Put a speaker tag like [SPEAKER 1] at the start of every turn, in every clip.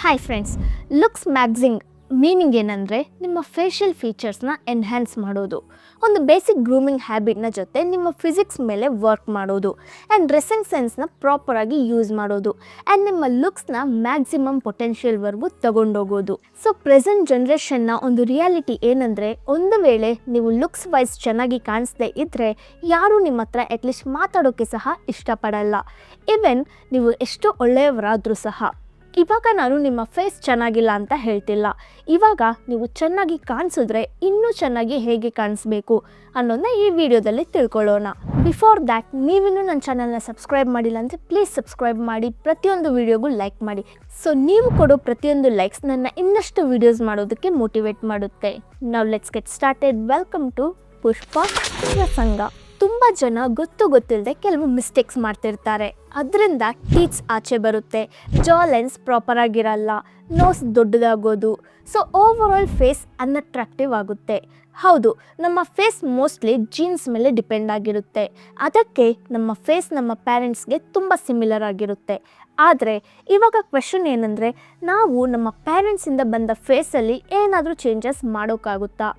[SPEAKER 1] Hi friends looksmaxxing meaning ಏನಂದರೆ ನಿಮ್ಮ facial ಫೀಚರ್ಸ್ನ enhance ಮಾಡೋದು. ಒಂದು ಬೇಸಿಕ್ ಗ್ರೂಮಿಂಗ್ ಹ್ಯಾಬಿಟ್ನ ಜೊತೆ ನಿಮ್ಮ ಫಿಸಿಕ್ಸ್ ಮೇಲೆ ವರ್ಕ್ ಮಾಡೋದು. ಆ್ಯಂಡ್ ಡ್ರೆಸ್ಸಿಂಗ್ ಸೆನ್ಸ್ನ ಪ್ರಾಪರಾಗಿ ಯೂಸ್ ಮಾಡೋದು. ಆ್ಯಂಡ್ ನಿಮ್ಮ ಲುಕ್ಸ್ನ ಮ್ಯಾಕ್ಸಿಮಮ್ ಪೊಟೆನ್ಷಿಯಲ್ವರೆಗೂ ತಗೊಂಡೋಗೋದು. ಸೊ ಪ್ರೆಸೆಂಟ್ ಜನ್ರೇಷನ್ನ ಒಂದು ರಿಯಾಲಿಟಿ ಏನಂದರೆ ಒಂದು ವೇಳೆ ನೀವು ಲುಕ್ಸ್ ವೈಸ್ ಚೆನ್ನಾಗಿ ಕಾಣಿಸ್ದೇ ಇದ್ದರೆ ಯಾರೂ ನಿಮ್ಮ ಹತ್ರ ಅಟ್ಲೀಸ್ಟ್ ಮಾತಾಡೋಕ್ಕೆ ಸಹ ಇಷ್ಟಪಡಲ್ಲ. ಇವೆನ್ ನೀವು ಎಷ್ಟು ಒಳ್ಳೆಯವರಾದರೂ ಸಹ. ಇವಾಗ ನಾನು ನಿಮ್ಮ ಫೇಸ್ ಚೆನ್ನಾಗಿಲ್ಲ ಅಂತ ಹೇಳ್ತಿಲ್ಲ. ಇವಾಗ ನೀವು ಚೆನ್ನಾಗಿ ಕಾಣಿಸಿದ್ರೆ ಇನ್ನೂ ಚೆನ್ನಾಗಿ ಹೇಗೆ ಕಾಣಿಸ್ಬೇಕು ಅನ್ನೋದನ್ನ ಈ ವಿಡಿಯೋದಲ್ಲಿ ತಿಳ್ಕೊಳ್ಳೋಣ. ಬಿಫೋರ್ ದ್ಯಾಟ್ ನೀವಿನ್ನೂ ನನ್ನ ಚಾನಲ್ನ ಸಬ್ಸ್ಕ್ರೈಬ್ ಮಾಡಿಲ್ಲ ಅಂದರೆ ಪ್ಲೀಸ್ ಸಬ್ಸ್ಕ್ರೈಬ್ ಮಾಡಿ, ಪ್ರತಿಯೊಂದು ವಿಡಿಯೋಗೂ ಲೈಕ್ ಮಾಡಿ. ಸೊ ನೀವು ಕೊಡೋ ಪ್ರತಿಯೊಂದು ಲೈಕ್ಸ್ ನನ್ನ ಇನ್ನಷ್ಟು ವಿಡಿಯೋಸ್ ಮಾಡೋದಕ್ಕೆ ಮೋಟಿವೇಟ್ ಮಾಡುತ್ತೆ. ನಾವು let's get started welcome to Pushpa Prasanga ತುಂಬ ಜನ ಗೊತ್ತು ಗೊತ್ತಿಲ್ಲದೆ ಕೆಲವು ಮಿಸ್ಟೇಕ್ಸ್ ಮಾಡ್ತಿರ್ತಾರೆ. ಅದರಿಂದ ಟೀಚ್ ಆಚೆ ಬರುತ್ತೆ. ಜಾ ಲೆನ್ಸ್ ಪ್ರಾಪರ್ ಆಗಿರಲ್ಲ. ನೋಸ್ ದೊಡ್ಡದಾಗೋದು. So overall face unattractive ಆಗುತ್ತೆ. ಹೌದು, ನಮ್ಮ ಫೇಸ್ ಮೋಸ್ಟ್ಲಿ ಜೀನ್ಸ್ ಮೇಲೆ ಡಿಪೆಂಡ್ ಆಗಿರುತ್ತೆ. ಅದಕ್ಕೆ ನಮ್ಮ ಫೇಸ್ ನಮ್ಮ ಪ್ಯಾರೆಂಟ್ಸ್ಗೆ ತುಂಬ ಸಿಮಿಲರ್ ಆಗಿರುತ್ತೆ. ಆದರೆ, ಇವಾಗ ಕ್ವೆಶನ್ ಏನಂದರೆ, ನಾವು ನಮ್ಮ ಪ್ಯಾರೆಂಟ್ಸಿಂದ ಬಂದ ಫೇಸಲ್ಲಿ ಏನಾದರೂ ಚೇಂಜಸ್ ಮಾಡೋಕ್ಕಾಗುತ್ತಾ?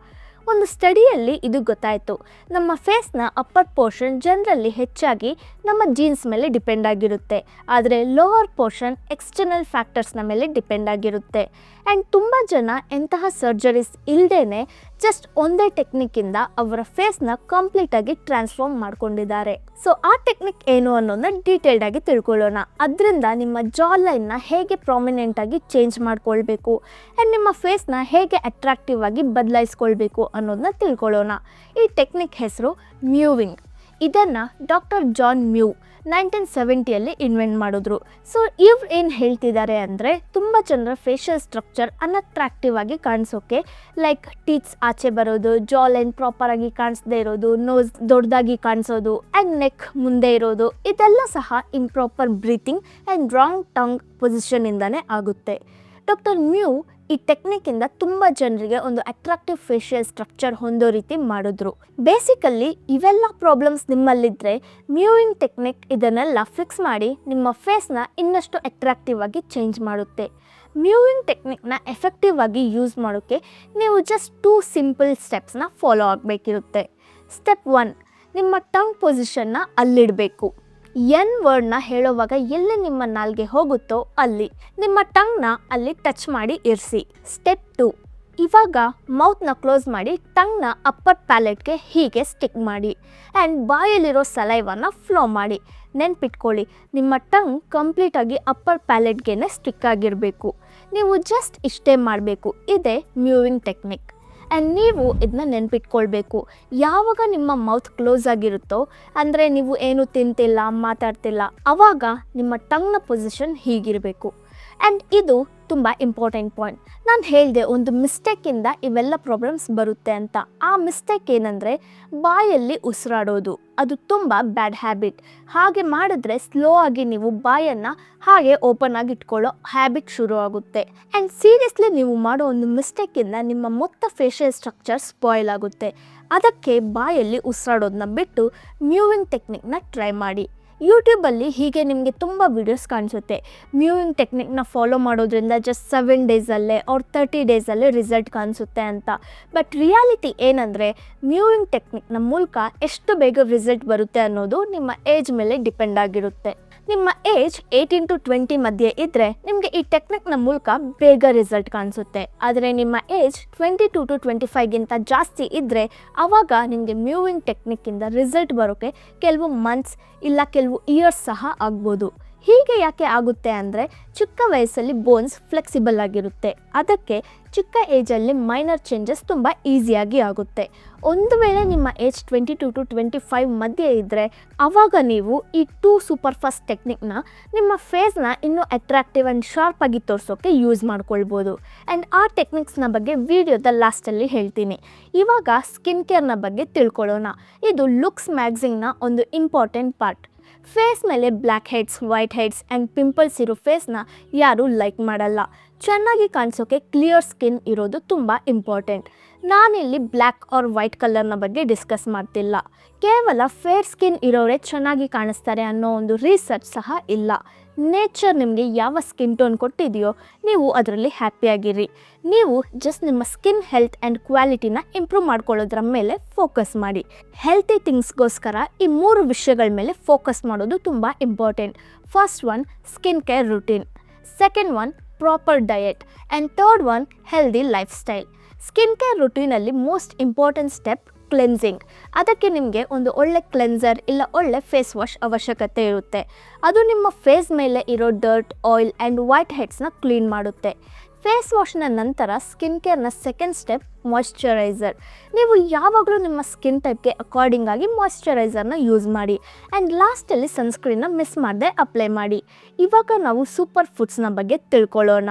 [SPEAKER 1] ಒಂದು ಸ್ಟಡಿಯಲ್ಲಿ ಇದು ಗೊತ್ತಾಯಿತು. ನಮ್ಮ ಫೇಸ್ನ ಅಪ್ಪರ್ ಪೋರ್ಷನ್ ಜನರಲ್ಲಿ ಹೆಚ್ಚಾಗಿ ನಮ್ಮ ಜೀನ್ಸ್ ಮೇಲೆ ಡಿಪೆಂಡ್ ಆಗಿರುತ್ತೆ. ಆದರೆ ಲೋವರ್ ಪೋರ್ಷನ್ ಎಕ್ಸ್ಟರ್ನಲ್ ಫ್ಯಾಕ್ಟರ್ಸ್ನ ಮೇಲೆ ಡಿಪೆಂಡ್ ಆಗಿರುತ್ತೆ. ಆ್ಯಂಡ್ ತುಂಬ ಜನ ಎಂತಹ ಸರ್ಜರೀಸ್ ಇಲ್ಲದೇ ಜಸ್ಟ್ ಒಂದೇ ಟೆಕ್ನಿಕ್ಕಿಂದ ಅವರ ಫೇಸ್ನ ಕಂಪ್ಲೀಟಾಗಿ ಟ್ರಾನ್ಸ್ಫಾರ್ಮ್ ಮಾಡ್ಕೊಂಡಿದ್ದಾರೆ. ಸೊ ಆ ಟೆಕ್ನಿಕ್ ಏನು ಅನ್ನೋದನ್ನ ಡೀಟೇಲ್ಡ್ ಆಗಿ ತಿಳ್ಕೊಳ್ಳೋಣ. ಅದರಿಂದ ನಿಮ್ಮ ಜಾ ಲೈನ್ನ ಹೇಗೆ ಪ್ರಾಮಿನೆಂಟ್ ಆಗಿ ಚೇಂಜ್ ಮಾಡ್ಕೊಳ್ಬೇಕು ಆ್ಯಂಡ್ ನಿಮ್ಮ ಫೇಸ್ನ ಹೇಗೆ ಅಟ್ರಾಕ್ಟಿವ್ ಆಗಿ ಬದಲಾಯಿಸ್ಕೊಳ್ಬೇಕು ಅನ್ನೋದನ್ನ ತಿಳ್ಕೊಳ್ಳೋಣ. ಈ ಟೆಕ್ನಿಕ್ ಹೆಸರು ಮ್ಯೂವಿಂಗ್ ಇದನ್ನು ಡಾಕ್ಟರ್ ಜಾನ್ ಮ್ಯೂ ನೈನ್ಟೀನ್ ಸೆವೆಂಟಿಯಲ್ಲಿ ಇನ್ವೆಂಟ್ ಮಾಡಿದ್ರು. ಸೊ ಇವ್ರು ಏನು ಹೇಳ್ತಿದ್ದಾರೆ ಅಂದರೆ ತುಂಬ ಜನರ ಫೇಶಿಯಲ್ ಸ್ಟ್ರಕ್ಚರ್ ಅನ್ಅಟ್ರಾಕ್ಟಿವ್ ಆಗಿ ಕಾಣಿಸೋಕೆ ಲೈಕ್ ಟೀತ್ಸ್ ಆಚೆ ಬರೋದು ಜಾ ಲೈನ್ ಪ್ರಾಪರಾಗಿ ಕಾಣಿಸ್ದೇ ಇರೋದು ನೋಸ್ ದೊಡ್ಡದಾಗಿ ಕಾಣಿಸೋದು ಆ್ಯಂಡ್ ನೆಕ್ ಮುಂದೆ ಇರೋದು, ಇದೆಲ್ಲ ಸಹ improper breathing and wrong tongue ಪೊಸಿಷನಿಂದನೇ ಆಗುತ್ತೆ. ಡಾಕ್ಟರ್ ಮ್ಯೂ ಈ ಟೆಕ್ನಿಕ್ಕಿಂದ ತುಂಬ ಜನರಿಗೆ ಒಂದು ಅಟ್ರಾಕ್ಟಿವ್ ಫೇಶಿಯಲ್ ಸ್ಟ್ರಕ್ಚರ್ ಹೊಂದೋ ರೀತಿ ಮಾಡಿದ್ರು. ಬೇಸಿಕಲ್ಲಿ ಇವೆಲ್ಲ ಪ್ರಾಬ್ಲಮ್ಸ್ ನಿಮ್ಮಲ್ಲಿದ್ದರೆ ಮ್ಯೂವಿಂಗ್ ಟೆಕ್ನಿಕ್ ಇದನ್ನೆಲ್ಲ ಫಿಕ್ಸ್ ಮಾಡಿ ನಿಮ್ಮ ಫೇಸ್ನ ಇನ್ನಷ್ಟು ಅಟ್ರಾಕ್ಟಿವ್ ಆಗಿ ಚೇಂಜ್ ಮಾಡುತ್ತೆ. ಮ್ಯೂವಿಂಗ್ ಟೆಕ್ನಿಕ್ನ ಎಫೆಕ್ಟಿವ್ ಆಗಿ ಯೂಸ್ ಮಾಡೋಕ್ಕೆ ನೀವು ಜಸ್ಟ್ ಟೂ ಸಿಂಪಲ್ ಸ್ಟೆಪ್ಸ್ನ ಫಾಲೋ ಆಗಬೇಕಿರುತ್ತೆ. ಸ್ಟೆಪ್ ಒನ್ ನಿಮ್ಮ ಟಂಗ್ ಪೊಸಿಷನ್ನ ಅಲ್ಲಿಡಬೇಕು. ಎನ್ ವರ್ಡ್ನ ಹೇಳುವಾಗ ಎಲ್ಲಿ ನಿಮ್ಮ ನಾಲ್ಗೆ ಹೋಗುತ್ತೋ ಅಲ್ಲಿ. ನಿಮ್ಮ ಟಂಗ್ನ ಅಲ್ಲಿ ಟಚ್ ಮಾಡಿ ಇರಿಸಿ. Step two. ಇವಾಗ ಮೌತ್ನ ಕ್ಲೋಸ್ ಮಾಡಿ ಟಂಗ್ನ ಅಪ್ಪರ್ ಪ್ಯಾಲೆಟ್ಗೆ ಹೀಗೆ ಸ್ಟಿಕ್ ಮಾಡಿ. ಆ್ಯಂಡ್ ಬಾಯಲ್ಲಿರೋ ಸಲೈವನ್ನ ಫ್ಲೋ ಮಾಡಿ. ನೆನ್ಪಿಟ್ಕೊಳ್ಳಿ, ನಿಮ್ಮ ಟಂಗ್ ಕಂಪ್ಲೀಟಾಗಿ ಅಪ್ಪರ್ ಪ್ಯಾಲೆಟ್ಗೆ ಸ್ಟಿಕ್ ಆಗಿರಬೇಕು. ನೀವು ಜಸ್ಟ್ ಇಷ್ಟೇ ಮಾಡಬೇಕು. ಇದೇ ಮ್ಯೂವಿಂಗ್ ಟೆಕ್ನಿಕ್. ಆ್ಯಂಡ್ ನೀವು ಇದನ್ನ ನೆನ್ಪಿಟ್ಕೊಳ್ಬೇಕು. ಯಾವಾಗ ನಿಮ್ಮ ಮೌತ್ ಕ್ಲೋಸ್ ಆಗಿರುತ್ತೋ, ಅಂದರೆ ನೀವು ಏನು ತಿಂತಿಲ್ಲ, ಮಾತಾಡ್ತಿಲ್ಲ ಆವಾಗ ನಿಮ್ಮ ಟಂಗ್ನ ಪೊಸಿಷನ್ ಹೀಗಿರಬೇಕು. ಆ್ಯಂಡ್ ಇದು ತುಂಬ ಇಂಪಾರ್ಟೆಂಟ್ ಪಾಯಿಂಟ್ ನಾನು ಹೇಳಿದೆ ಒಂದು ಮಿಸ್ಟೇಕಿಂದ ಇವೆಲ್ಲ ಪ್ರಾಬ್ಲಮ್ಸ್ ಬರುತ್ತೆ ಅಂತ. ಆ ಮಿಸ್ಟೇಕ್ ಏನಂದರೆ ಬಾಯಲ್ಲಿ ಉಸಿರಾಡೋದು. ಅದು ತುಂಬ ಬ್ಯಾಡ್ ಹ್ಯಾಬಿಟ್ ಹಾಗೆ ಮಾಡಿದ್ರೆ ಸ್ಲೋ ಆಗಿ ನೀವು ಬಾಯನ್ನು ಹಾಗೆ ಓಪನ್ ಆಗಿ ಇಟ್ಕೊಳ್ಳೋ ಹ್ಯಾಬಿಟ್ ಶುರು ಆಗುತ್ತೆ. ಆ್ಯಂಡ್ ಸೀರಿಯಸ್ಲಿ ನೀವು ಮಾಡೋ ಒಂದು ಮಿಸ್ಟೇಕಿಂದ ನಿಮ್ಮ ಮೊತ್ತ ಫೇಶಿಯಲ್ ಸ್ಟ್ರಕ್ಚರ್ ಸ್ಪಾಯ್ಲ್ ಆಗುತ್ತೆ. ಅದಕ್ಕೆ ಬಾಯಲ್ಲಿ ಉಸಿರಾಡೋದನ್ನ ಬಿಟ್ಟು ಮ್ಯೂವಿಂಗ್ ಟೆಕ್ನಿಕ್ನ ಟ್ರೈ ಮಾಡಿ. ಯೂಟ್ಯೂಬಲ್ಲಿ ಹೀಗೆ ನಿಮಗೆ ತುಂಬ ವೀಡಿಯೋಸ್ ಕಾಣಿಸುತ್ತೆ. ಮ್ಯೂವಿಂಗ್ ಟೆಕ್ನಿಕ್ನ ಫಾಲೋ ಮಾಡೋದ್ರಿಂದ ಜಸ್ಟ್ ಸೆವೆನ್ ಡೇಸಲ್ಲೇ ಅವ್ರ ತರ್ಟಿ ಡೇಸಲ್ಲೇ ರಿಸಲ್ಟ್ ಕಾಣಿಸುತ್ತೆ ಅಂತ. ಬಟ್ ರಿಯಾಲಿಟಿ ಏನಂದರೆ ಮ್ಯೂವಿಂಗ್ ಟೆಕ್ನಿಕ್ನ ಮೂಲಕ ಎಷ್ಟು ಬೇಗ ರಿಸಲ್ಟ್ ಬರುತ್ತೆ ಅನ್ನೋದು ನಿಮ್ಮ ಏಜ್ ಮೇಲೆ ಡಿಪೆಂಡ್ ಆಗಿರುತ್ತೆ. ನಿಮ್ಮ ಏಜ್ ಏಯ್ಟೀನ್ ಟು ಟ್ವೆಂಟಿ ಮಧ್ಯೆ ಇದ್ದರೆ ನಿಮಗೆ ಈ ಟೆಕ್ನಿಕ್ನ ಮೂಲಕ ಬೇಗ ರಿಸಲ್ಟ್ ಕಾಣಿಸುತ್ತೆ. ಆದರೆ ನಿಮ್ಮ age twenty two to twenty ಫೈವ್ಗಿಂತ ಜಾಸ್ತಿ ಇದ್ದರೆ ಆವಾಗ ನಿಮಗೆ ಮ್ಯೂವಿಂಗ್ ಟೆಕ್ನಿಕ್ಕಿಂದ ರಿಸಲ್ಟ್ ಬರೋಕ್ಕೆ ಕೆಲವು ಮಂತ್ಸ್ ಇಲ್ಲ ಕೆಲವು ಇಯರ್ಸ್ ಸಹ ಆಗ್ಬೋದು. ಹೀಗೆ ಯಾಕೆ ಆಗುತ್ತೆ ಅಂದರೆ ಚಿಕ್ಕ ವಯಸ್ಸಲ್ಲಿ ಬೋನ್ಸ್ ಫ್ಲೆಕ್ಸಿಬಲ್ ಆಗಿರುತ್ತೆ. ಅದಕ್ಕೆ ಚಿಕ್ಕ ಏಜಲ್ಲಿ ಮೈನರ್ ಚೇಂಜಸ್ ತುಂಬ ಈಸಿಯಾಗಿ ಆಗುತ್ತೆ. ಒಂದು ವೇಳೆ ನಿಮ್ಮ age twenty two to twenty five ಮಧ್ಯೆ ಇದ್ದರೆ ಆವಾಗ ನೀವು ಈ ಟೂ ಸೂಪರ್ ಫಾಸ್ಟ್ ಟೆಕ್ನಿಕ್ನ ನಿಮ್ಮ ಫೇಸ್ನ ಇನ್ನೂ ಅಟ್ರಾಕ್ಟಿವ್ ಆ್ಯಂಡ್ ಶಾರ್ಪ್ ಆಗಿ ತೋರಿಸೋಕ್ಕೆ ಯೂಸ್ ಮಾಡ್ಕೊಳ್ಬೋದು. ಆ್ಯಂಡ್ ಆ ಟೆಕ್ನಿಕ್ಸ್ನ ಬಗ್ಗೆ ವಿಡಿಯೋದ ಲಾಸ್ಟಲ್ಲಿ ಹೇಳ್ತೀನಿ. ಇವಾಗ ಸ್ಕಿನ್ ಕೇರ್ನ ಬಗ್ಗೆ ತಿಳ್ಕೊಳ್ಳೋಣ. ಇದು ಲುಕ್ಸ್ ಮ್ಯಾಗ್ಝಿನ್ನ ಒಂದು ಇಂಪಾರ್ಟೆಂಟ್ ಪಾರ್ಟ್ ಫೇಸ್ ಮೇಲೆ blackheads whiteheads and pimples ಇರೋ ಫೇಸ್ನ ಯಾರೂ ಲೈಕ್ ಮಾಡಲ್ಲ. ಚೆನ್ನಾಗಿ ಕಾಣಿಸೋಕೆ ಕ್ಲಿಯರ್ ಸ್ಕಿನ್ ಇರೋದು ತುಂಬ ಇಂಪಾರ್ಟೆಂಟ್ ನಾನಿಲ್ಲಿ ಬ್ಲ್ಯಾಕ್ ಆರ್ ವೈಟ್ ಕಲರ್ನ ಬಗ್ಗೆ ಡಿಸ್ಕಸ್ ಮಾಡ್ತಿಲ್ಲ. ಕೇವಲ ಫೇರ್ ಸ್ಕಿನ್ ಇರೋರೇ ಚೆನ್ನಾಗಿ ಕಾಣಿಸ್ತಾರೆ ಅನ್ನೋ ಒಂದು ರಿಸರ್ಚ್ ಸಹ ಇಲ್ಲ. ನೇಚರ್ ನಿಮಗೆ ಯಾವ ಸ್ಕಿನ್ ಟೋನ್ ಕೊಟ್ಟಿದೆಯೋ ನೀವು ಅದರಲ್ಲಿ ಹ್ಯಾಪಿಯಾಗಿರಿ ನೀವು ಜಸ್ಟ್ ನಿಮ್ಮ ಸ್ಕಿನ್ ಹೆಲ್ತ್ ಆ್ಯಂಡ್ ಕ್ವಾಲಿಟಿನ ಇಂಪ್ರೂವ್ ಮಾಡ್ಕೊಳ್ಳೋದ್ರ ಮೇಲೆ ಫೋಕಸ್ ಮಾಡಿ. ಹೆಲ್ತಿ ಥಿಂಗ್ಸ್ಗೋಸ್ಕರ ಈ ಮೂರು ವಿಷಯಗಳ ಮೇಲೆ ಫೋಕಸ್ ಮಾಡೋದು ತುಂಬ important first one skin care routine second one proper diet and third one healthy lifestyle skin care ರುಟೀನಲ್ಲಿ most important step cleansing ಅದಕ್ಕೆ ನಿಮಗೆ ಒಂದು ಒಳ್ಳೆ ಕ್ಲೆನ್ಸರ್ ಇಲ್ಲ ಒಳ್ಳೆ ಫೇಸ್ ವಾಶ್ ಅವಶ್ಯಕತೆ ಇರುತ್ತೆ. ಅದು ನಿಮ್ಮ ಫೇಸ್ ಮೇಲೆ ಇರೋ ಡರ್ಟ್ ಆಯಿಲ್ ಆ್ಯಂಡ್ ವೈಟ್ ಹೆಡ್ಸ್ನ ಕ್ಲೀನ್ ಮಾಡುತ್ತೆ. ಫೇಸ್ ವಾಶ್ನ ನಂತರ ಸ್ಕಿನ್ ಕೇರ್ನ ಸೆಕೆಂಡ್ ಸ್ಟೆಪ್ ಮಾಯಶ್ಚರೈಸರ್ ನೀವು ಯಾವಾಗಲೂ ನಿಮ್ಮ ಸ್ಕಿನ್ ಟೈಪ್ಗೆ ಅಕಾರ್ಡಿಂಗ್ ಆಗಿ ಮಾಯಶ್ಚರೈಸರ್ನ ಯೂಸ್ ಮಾಡಿ. ಆ್ಯಂಡ್ ಲಾಸ್ಟಲ್ಲಿ ಸನ್ಸ್ಕ್ರೀನ್ನ ಮಿಸ್ ಮಾಡದೆ ಅಪ್ಲೈ ಮಾಡಿ. ಇವಾಗ ನಾವು ಸೂಪರ್ ಫುಡ್ಸ್ನ ಬಗ್ಗೆ ತಿಳ್ಕೊಳ್ಳೋಣ.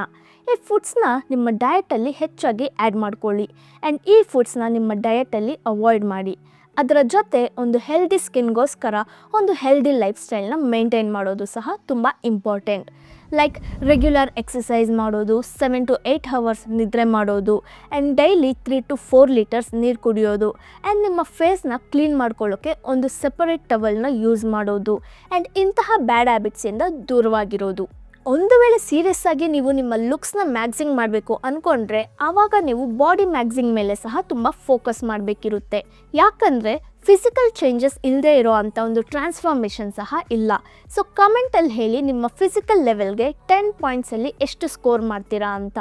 [SPEAKER 1] ಈ ಫುಡ್ಸ್ನ ನಿಮ್ಮ ಡಯಟಲ್ಲಿ ಹೆಚ್ಚಾಗಿ ಆ್ಯಡ್ ಮಾಡ್ಕೊಳ್ಳಿ. ಆ್ಯಂಡ್ ಈ ಫುಡ್ಸ್ನ ನಿಮ್ಮ ಡಯಟಲ್ಲಿ ಅವಾಯ್ಡ್ ಮಾಡಿ. ಅದರ ಜೊತೆ ಒಂದು ಹೆಲ್ದಿ ಸ್ಕಿನ್ಗೋಸ್ಕರ ಒಂದು ಹೆಲ್ದಿ ಲೈಫ್ ಸ್ಟೈಲ್ನ ಮೇಂಟೈನ್ ಮಾಡೋದು ಸಹ ತುಂಬ ಇಂಪಾರ್ಟೆಂಟ್ ಲೈಕ್ ರೆಗ್ಯುಲರ್ ಎಕ್ಸಸೈಸ್ ಮಾಡೋದು ಸೆವೆನ್ ಟು ಏಯ್ಟ್ ಹವರ್ಸ್ ನಿದ್ರೆ ಮಾಡೋದು and daily three to four litres ನೀರು ಕುಡಿಯೋದು ಆ್ಯಂಡ್ ನಿಮ್ಮ ಫೇಸ್ನ ಕ್ಲೀನ್ ಮಾಡ್ಕೊಳ್ಳೋಕ್ಕೆ ಒಂದು ಸೆಪರೇಟ್ ಟವಲ್ನ ಯೂಸ್ ಮಾಡೋದು ಆ್ಯಂಡ್ ಇಂತಹ ಬ್ಯಾಡ್ ಹ್ಯಾಬಿಟ್ಸಿಂದ ದೂರವಾಗಿರೋದು. ಒಂದು ವೇಳೆ ಸೀರಿಯಸ್ ಆಗಿ ನೀವು ನಿಮ್ಮ ಲುಕ್ಸ್ನ ಮ್ಯಾಗ್ಸಿಂಗ್ ಮಾಡಬೇಕು ಅಂದ್ಕೊಂಡ್ರೆ ಆವಾಗ ನೀವು ಬಾಡಿ ಮ್ಯಾಗ್ಸಿಂಗ್ ಮೇಲೆ ಸಹ ತುಂಬ ಫೋಕಸ್ ಮಾಡಬೇಕಿರುತ್ತೆ. ಯಾಕಂದರೆ ಫಿಸಿಕಲ್ ಚೇಂಜಸ್ ಇಲ್ಲದೆ ಇರೋ ಅಂಥ ಒಂದು ಟ್ರಾನ್ಸ್ಫಾರ್ಮೇಷನ್ ಸಹ ಇಲ್ಲ. ಸೊ ಕಮೆಂಟಲ್ಲಿ ಹೇಳಿ ನಿಮ್ಮ ಫಿಸಿಕಲ್ ಲೆವೆಲ್ಗೆ ಟೆನ್ ಪಾಯಿಂಟ್ಸಲ್ಲಿ ಎಷ್ಟು ಸ್ಕೋರ್ ಮಾಡ್ತೀರಾ ಅಂತ.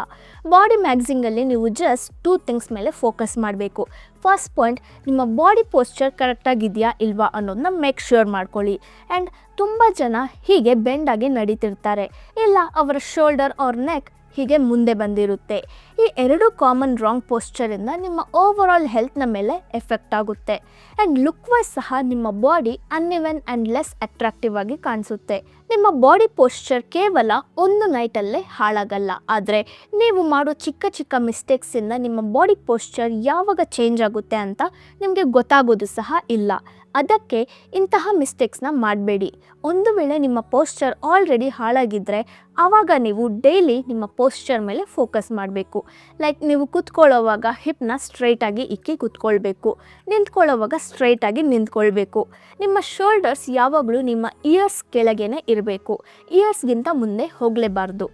[SPEAKER 1] ಬಾಡಿ ಮ್ಯಾಗ್ಸಿಂಗಲ್ಲಿ ನೀವು ಜಸ್ಟ್ ಟೂ ಥಿಂಗ್ಸ್ ಮೇಲೆ ಫೋಕಸ್ ಮಾಡಬೇಕು. ಫಸ್ಟ್ ಪಾಯಿಂಟ್ ನಿಮ್ಮ ಬಾಡಿ ಪೋಸ್ಚರ್ ಕರೆಕ್ಟಾಗಿದೆಯಾ ಇಲ್ವಾ ಅನ್ನೋದನ್ನ ಮೇಕ್ ಶ್ಯೂರ್ ಮಾಡ್ಕೊಳ್ಳಿ. ಆ್ಯಂಡ್ ತುಂಬ ಜನ ಹೀಗೆ ಬೆಂಡಾಗಿ ನಡೀತಿರ್ತಾರೆ. ಇಲ್ಲ, ಅವರ ಶೋಲ್ಡರ್ ಆರ್ ನೆಕ್ ಹೀಗೆ ಮುಂದೆ ಬಂದಿರುತ್ತೆ. ಈ ಎರಡು ಕಾಮನ್ ರಾಂಗ್ ಪೋಸ್ಚರಿಂದ ನಿಮ್ಮ ಓವರ್ ಆಲ್ ಹೆಲ್ತ್ನ ಮೇಲೆ ಎಫೆಕ್ಟ್ ಆಗುತ್ತೆ. ಆ್ಯಂಡ್ ಲುಕ್ ವೈಸ್ ಸಹ ನಿಮ್ಮ body uneven and less attractive ಆಗಿ ಕಾಣಿಸುತ್ತೆ. ನಿಮ್ಮ ಬಾಡಿ ಪೋಶ್ಚರ್ ಕೇವಲ ಒಂದು ನೈಟಲ್ಲೇ ಹಾಳಾಗಲ್ಲ. ಆದರೆ ನೀವು ಮಾಡೋ ಚಿಕ್ಕ ಚಿಕ್ಕ ಮಿಸ್ಟೇಕ್ಸಿಂದ ನಿಮ್ಮ ಬಾಡಿ ಪೋಶ್ಚರ್ ಯಾವಾಗ ಚೇಂಜ್ ಆಗುತ್ತೆ ಅಂತ ನಿಮಗೆ ಗೊತ್ತಾಗೋದು ಸಹ ಇಲ್ಲ. ಅದಕ್ಕೆ ಇಂತಹ ಮಿಸ್ಟೇಕ್ಸ್ನ ಮಾಡಬೇಡಿ. ಒಂದು ವೇಳೆ ನಿಮ್ಮ ಪೋಶ್ಚರ್ ಆಲ್ರೆಡಿ ಹಾಳಾಗಿದ್ದರೆ ಆವಾಗ ನೀವು ಡೈಲಿ ನಿಮ್ಮ ಪೋಶ್ಚರ್ ಮೇಲೆ ಫೋಕಸ್ ಮಾಡಬೇಕು. ಲೈಕ್ ನೀವು ಕೂತ್ಕೊಳ್ಳೋವಾಗ ಹಿಪ್ನ ಸ್ಟ್ರೈಟಾಗಿ ಇಕ್ಕಿ ಕೂತ್ಕೊಳ್ಬೇಕು. ನಿಂತ್ಕೊಳ್ಳೋವಾಗ ಸ್ಟ್ರೈಟಾಗಿ ನಿಂತ್ಕೊಳ್ಬೇಕು. ನಿಮ್ಮ ಶೋಲ್ಡರ್ಸ್ ಯಾವಾಗಲೂ ನಿಮ್ಮ ಇಯರ್ಸ್ ಕೆಳಗೇನೆ ಇರಬೇಕು. ಇಯರ್ಸ್ಗಿಂತ ಮುಂದೆ ಹೋಗಲೇಬಾರ್ದು.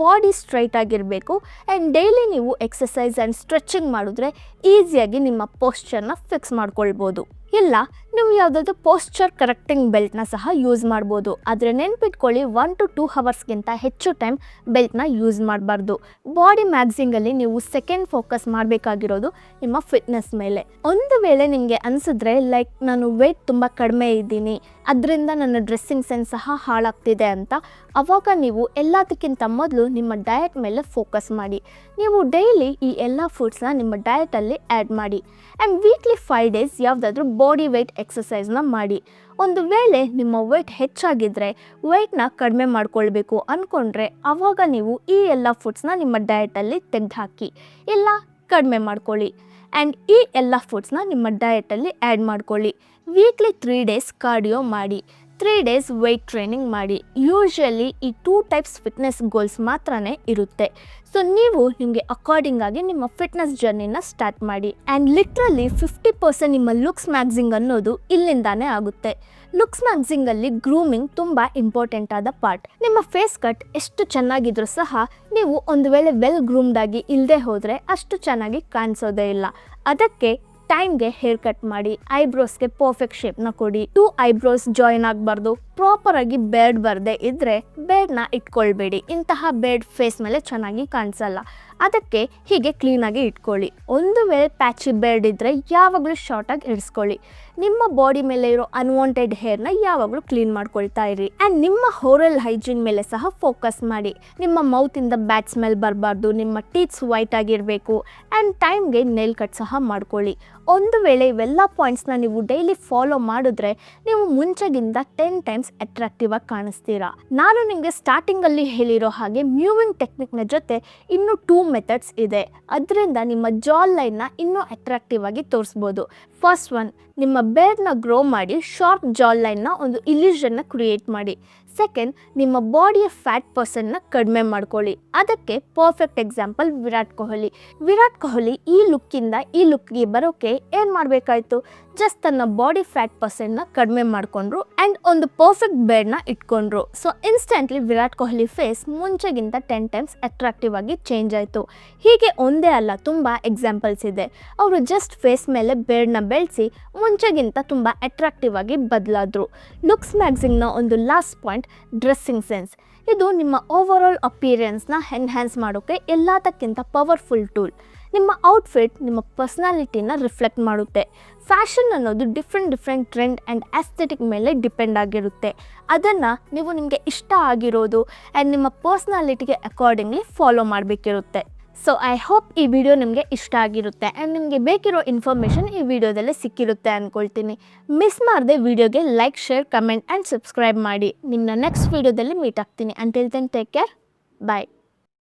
[SPEAKER 1] ಬಾಡಿ ಸ್ಟ್ರೈಟ್ ಆಗಿರಬೇಕು. ಆ್ಯಂಡ್ ಡೈಲಿ ನೀವು ಎಕ್ಸಸೈಸ್ ಆ್ಯಂಡ್ ಸ್ಟ್ರೆಚಿಂಗ್ ಮಾಡಿದ್ರೆ ಈಸಿಯಾಗಿ ನಿಮ್ಮ ಪೋಸ್ಚರ್ನ ಫಿಕ್ಸ್ ಮಾಡ್ಕೊಳ್ಬೋದು. ಇಲ್ಲ, ನೀವು ಯಾವುದಾದ್ರು ಪೋಸ್ಚರ್ ಕರೆಕ್ಟಿಂಗ್ ಬೆಲ್ಟ್ನ ಸಹ ಯೂಸ್ ಮಾಡ್ಬೋದು. ಆದರೆ ನೆನ್ಪಿಟ್ಕೊಳ್ಳಿ ಒನ್ ಟು ಟೂ ಹವರ್ಸ್ಗಿಂತ ಹೆಚ್ಚು ಟೈಮ್ ಬೆಲ್ಟ್ನ ಯೂಸ್ ಮಾಡಬಾರ್ದು. ಬಾಡಿ ಮ್ಯಾಗ್ಸಿಂಗಲ್ಲಿ ನೀವು ಸೆಕೆಂಡ್ ಫೋಕಸ್ ಮಾಡಬೇಕಾಗಿರೋದು ನಿಮ್ಮ ಫಿಟ್ನೆಸ್ ಮೇಲೆ. ಒಂದು ವೇಳೆ ನಿಮಗೆ ಅನಿಸಿದ್ರೆ ಲೈಕ್ ನಾನು ವೆಯ್ಟ್ ತುಂಬ ಕಡಿಮೆ ಇದ್ದೀನಿ ಅದರಿಂದ ನನ್ನ ಡ್ರೆಸ್ಸಿಂಗ್ ಸೆನ್ಸ್ ಸಹ ಹಾಳಾಗ್ತಿದೆ ಅಂತ. ಅವಾಗ ನೀವು ಎಲ್ಲದಕ್ಕಿಂತ ಮೊದಲು ನಿಮ್ಮ ಡಯಟ್ ಮೇಲೆ ಫೋಕಸ್ ಮಾಡಿ. ನೀವು ಡೈಲಿ ಈ ಎಲ್ಲ ಫುಡ್ಸ್ನ ನಿಮ್ಮ ಡಯಟಲ್ಲಿ ಆ್ಯಡ್ ಮಾಡಿ. ಆ್ಯಂಡ್ ವೀಕ್ಲಿ ಫೈವ್ ಡೇಸ್ ಯಾವುದಾದ್ರೂ ಬಾಡಿ ವೆಯ್ಟ್ ಎಕ್ಸಸೈಸ್ನ ಮಾಡಿ. ಒಂದು ವೇಳೆ ನಿಮ್ಮ ವೆಯ್ಟ್ ಹೆಚ್ಚಾಗಿದ್ದರೆ ವೆಯ್ಟ್ನ ಕಡಿಮೆ ಮಾಡಿಕೊಳ್ಬೇಕು ಅಂದ್ಕೊಂಡ್ರೆ ಆವಾಗ ನೀವು ಈ ಎಲ್ಲ ಫುಡ್ಸ್ನ ನಿಮ್ಮ ಡಯಟಲ್ಲಿ ತೆಗೆದುಹಾಕಿ. ಇಲ್ಲ ಕಡಿಮೆ ಮಾಡ್ಕೊಳ್ಳಿ. ಆ್ಯಂಡ್ ಈ ಎಲ್ಲ ಫುಡ್ಸ್ನ ನಿಮ್ಮ ಡಯೆಟಲ್ಲಿ ಆ್ಯಡ್ ಮಾಡ್ಕೊಳ್ಳಿ. ವೀಕ್ಲಿ ತ್ರೀ ಡೇಸ್ ಕಾರ್ಡಿಯೋ ಮಾಡಿ. ತ್ರೀ ಡೇಸ್ ವೆಯ್ಟ್ ಟ್ರೈನಿಂಗ್ ಮಾಡಿ. ಯೂಶ್ವಲಿ ಈ ಟೂ ಟೈಪ್ಸ್ ಫಿಟ್ನೆಸ್ ಗೋಲ್ಸ್ ಮಾತ್ರನೇ ಇರುತ್ತೆ. ಸೊ ನೀವು ನಿಮಗೆ ಅಕಾರ್ಡಿಂಗ್ ಆಗಿ ನಿಮ್ಮ ಫಿಟ್ನೆಸ್ ಜರ್ನಿನ ಸ್ಟಾರ್ಟ್ ಮಾಡಿ. ಆ್ಯಂಡ್ ಲಿಟ್ರಲಿ ಫಿಫ್ಟಿ ಪರ್ಸೆಂಟ್ ನಿಮ್ಮ ಲುಕ್ಸ್ ಮ್ಯಾಗ್ಸಿಂಗ್ ಅನ್ನೋದು ಇಲ್ಲಿಂದಾನೇ ಆಗುತ್ತೆ. ಲುಕ್ಸ್ ಮ್ಯಾಗ್ಸಿಂಗಲ್ಲಿ ಗ್ರೂಮಿಂಗ್ ತುಂಬ ಇಂಪಾರ್ಟೆಂಟ್ ಆದ ಪಾರ್ಟ್ ನಿಮ್ಮ ಫೇಸ್ ಕಟ್ ಎಷ್ಟು ಚೆನ್ನಾಗಿದ್ರೂ ಸಹ ನೀವು ಒಂದು ವೇಳೆ ವೆಲ್ ಗ್ರೂಮ್ಡ್ ಆಗಿ ಇಲ್ಲದೆ ಹೋದರೆ ಅಷ್ಟು ಚೆನ್ನಾಗಿ ಕಾಣಿಸೋದೇ ಇಲ್ಲ. ಅದಕ್ಕೆ ಟೈಮ್ಗೆ ಹೇರ್ ಕಟ್ ಮಾಡಿ, ಐಬ್ರೋಸ್ಗೆ ಪರ್ಫೆಕ್ಟ್ ಶೇಪ್ನ ಕೊಡಿ. ಟೂ ಐಬ್ರೋಸ್ ಜಾಯಿನ್ ಆಗಬಾರ್ದು. ಪ್ರಾಪರಾಗಿ ಬೇಡ್ ಬರದೆ ಇದ್ದರೆ ಬೇಡ್ನ ಇಟ್ಕೊಳ್ಬೇಡಿ. ಇಂತಹ ಬೇಡ್ ಫೇಸ್ ಮೇಲೆ ಚೆನ್ನಾಗಿ ಕಾಣಿಸಲ್ಲ. ಅದಕ್ಕೆ ಹೀಗೆ ಕ್ಲೀನಾಗಿ ಇಟ್ಕೊಳ್ಳಿ. ಒಂದು ವೇಳೆ ಪ್ಯಾಚಿ ಬೇರ್ಡ್ ಇದ್ದರೆ ಯಾವಾಗಲೂ ಶಾರ್ಟಾಗಿ ಇಡಿಸ್ಕೊಳ್ಳಿ. ನಿಮ್ಮ ಬಾಡಿ ಮೇಲೆ ಇರೋ ಅನ್ವಾಂಟೆಡ್ ಹೇರ್ನ ಯಾವಾಗಲೂ ಕ್ಲೀನ್ ಮಾಡ್ಕೊಳ್ತಾ ಇರಿ. ಆ್ಯಂಡ್ ನಿಮ್ಮ ಹೋರಲ್ ಹೈಜೀನ್ ಮೇಲೆ ಸಹ ಫೋಕಸ್ ಮಾಡಿ. ನಿಮ್ಮ ಮೌತಿಂದ ಬ್ಯಾಡ್ ಸ್ಮೆಲ್ ಬರಬಾರ್ದು, ನಿಮ್ಮ ಟೀತ್ಸ್ ವೈಟ್ ಆಗಿರಬೇಕು. ಆ್ಯಂಡ್ ಟೈಮ್ಗೆ ನೇಲ್ ಕಟ್ ಸಹ ಮಾಡ್ಕೊಳ್ಳಿ. ಒಂದು ವೇಳೆ ಇವೆಲ್ಲ ಪಾಯಿಂಟ್ಸ್ನ ನೀವು ಡೈಲಿ ಫಾಲೋ ಮಾಡಿದ್ರೆ ನೀವು ಮುಂಚೆಗಿಂತ ಟೆನ್ ಟೈಮ್ಸ್ ಅಟ್ರಾಕ್ಟಿವ್ ಆಗಿ ಕಾಣಿಸ್ತೀರಾ. ನಾನು ನಿಮಗೆ ಸ್ಟಾರ್ಟಿಂಗಲ್ಲಿ ಹೇಳಿರೋ ಹಾಗೆ ಮ್ಯೂವಿಂಗ್ ಟೆಕ್ನಿಕ್ನ ಜೊತೆ ಇನ್ನೂ ಟೂ ಮೆಥಡ್ಸ್ ಇದೆ. ಅದರಿಂದ ನಿಮ್ಮ ಜಾಲ್ ಲೈನ್ನ ಇನ್ನೂ ಅಟ್ರಾಕ್ಟಿವ್ ಆಗಿ ತೋರಿಸ್ಬೋದು. ಫಸ್ಟ್ ಒನ್ ನಿಮ್ಮ ಬೇರ್ನ ಗ್ರೋ ಮಾಡಿ ಶಾರ್ಪ್ ಜಾಲ್ ಲೈನ್ನ ಒಂದು ಇಲ್ಯೂಷನ್ನ ಕ್ರಿಯೇಟ್ ಮಾಡಿ. ಸೆಕೆಂಡ್ ನಿಮ್ಮ ಬಾಡಿಯ ಫ್ಯಾಟ್ ಪರ್ಸನ್ನ ಕಡಿಮೆ ಮಾಡ್ಕೊಳ್ಳಿ. ಅದಕ್ಕೆ ಪರ್ಫೆಕ್ಟ್ ಎಕ್ಸಾಂಪಲ್ ವಿರಾಟ್ ಕೊಹ್ಲಿ. ವಿರಾಟ್ ಕೊಹ್ಲಿ ಈ ಲುಕ್ಕಿಂದ ಈ ಲುಕ್ಗೆ ಬರೋಕೆ ಏನು ಮಾಡಬೇಕಾಯ್ತು? ಜಸ್ಟ್ ತನ್ನ ಬಾಡಿ ಫ್ಯಾಟ್ ಪರ್ಸೆಂಟ್ನ ಕಡಿಮೆ ಮಾಡಿಕೊಂಡ್ರು ಆ್ಯಂಡ್ ಒಂದು ಪರ್ಫೆಕ್ಟ್ ಬೇಡ್ನ ಇಟ್ಕೊಂಡ್ರು. So instantly Virat Kohli face ಮುಂಚೆಗಿಂತ ten times attractive ಆಗಿ ಚೇಂಜ್ ಆಯಿತು. ಹೀಗೆ ಒಂದೇ ಅಲ್ಲ, ತುಂಬ ಎಕ್ಸಾಂಪಲ್ಸ್ ಇದೆ. ಅವರು ಜಸ್ಟ್ ಫೇಸ್ ಮೇಲೆ ಬೆಡ್ನ ಬೆಳೆಸಿ ಮುಂಚೆಗಿಂತ ತುಂಬ ಅಟ್ರಾಕ್ಟಿವ್ ಆಗಿ ಬದಲಾದ್ರು. ಲುಕ್ಸ್ ಮ್ಯಾಗ್ಝಿನ್ನ ಒಂದು ಲಾಸ್ಟ್ ಪಾಯಿಂಟ್ ಡ್ರೆಸ್ಸಿಂಗ್ ಸೆನ್ಸ್ ಇದು ನಿಮ್ಮ ಓವರಾಲ್ ಅಪಿಯರೆನ್ಸ್ನ ಎನ್ಹ್ಯಾನ್ಸ್ ಮಾಡೋಕ್ಕೆ ಎಲ್ಲದಕ್ಕಿಂತ ಪವರ್ಫುಲ್ ಟೂಲ್ ನಿಮ್ಮ ಔಟ್ಫಿಟ್ ನಿಮ್ಮ ಪರ್ಸ್ನಾಲಿಟಿನ ರಿಫ್ಲೆಕ್ಟ್ ಮಾಡುತ್ತೆ. ಫ್ಯಾಷನ್ ಅನ್ನೋದು different different trend and aesthetic ಮೇಲೆ ಡಿಪೆಂಡ್ ಆಗಿರುತ್ತೆ. ಅದನ್ನು ನೀವು ನಿಮಗೆ ಇಷ್ಟ ಆಗಿರೋದು ಆ್ಯಂಡ್ ನಿಮ್ಮ ಪರ್ಸ್ನಾಲಿಟಿಗೆ ಅಕಾರ್ಡಿಂಗ್ಲಿ ಫಾಲೋ ಮಾಡಬೇಕಿರುತ್ತೆ. ಸೊ ಐ ಹೋಪ್ ಈ ವಿಡಿಯೋ ನಿಮಗೆ ಇಷ್ಟ ಆಗಿರುತ್ತೆ ಆ್ಯಂಡ್ ನಿಮಗೆ ಬೇಕಿರೋ ಇನ್ಫಾರ್ಮೇಷನ್ ಈ ವಿಡಿಯೋದಲ್ಲೇ ಸಿಕ್ಕಿರುತ್ತೆ ಅಂದ್ಕೊಳ್ತೀನಿ ಮಿಸ್ ಮಾಡದೆ ವಿಡಿಯೋಗೆ like share comment and subscribe ಮಾಡಿ. ನಿಮ್ಮನ್ನ ನೆಕ್ಸ್ಟ್ ವಿಡಿಯೋದಲ್ಲಿ ಮೀಟ್ ಆಗ್ತೀನಿ. Until then take care bye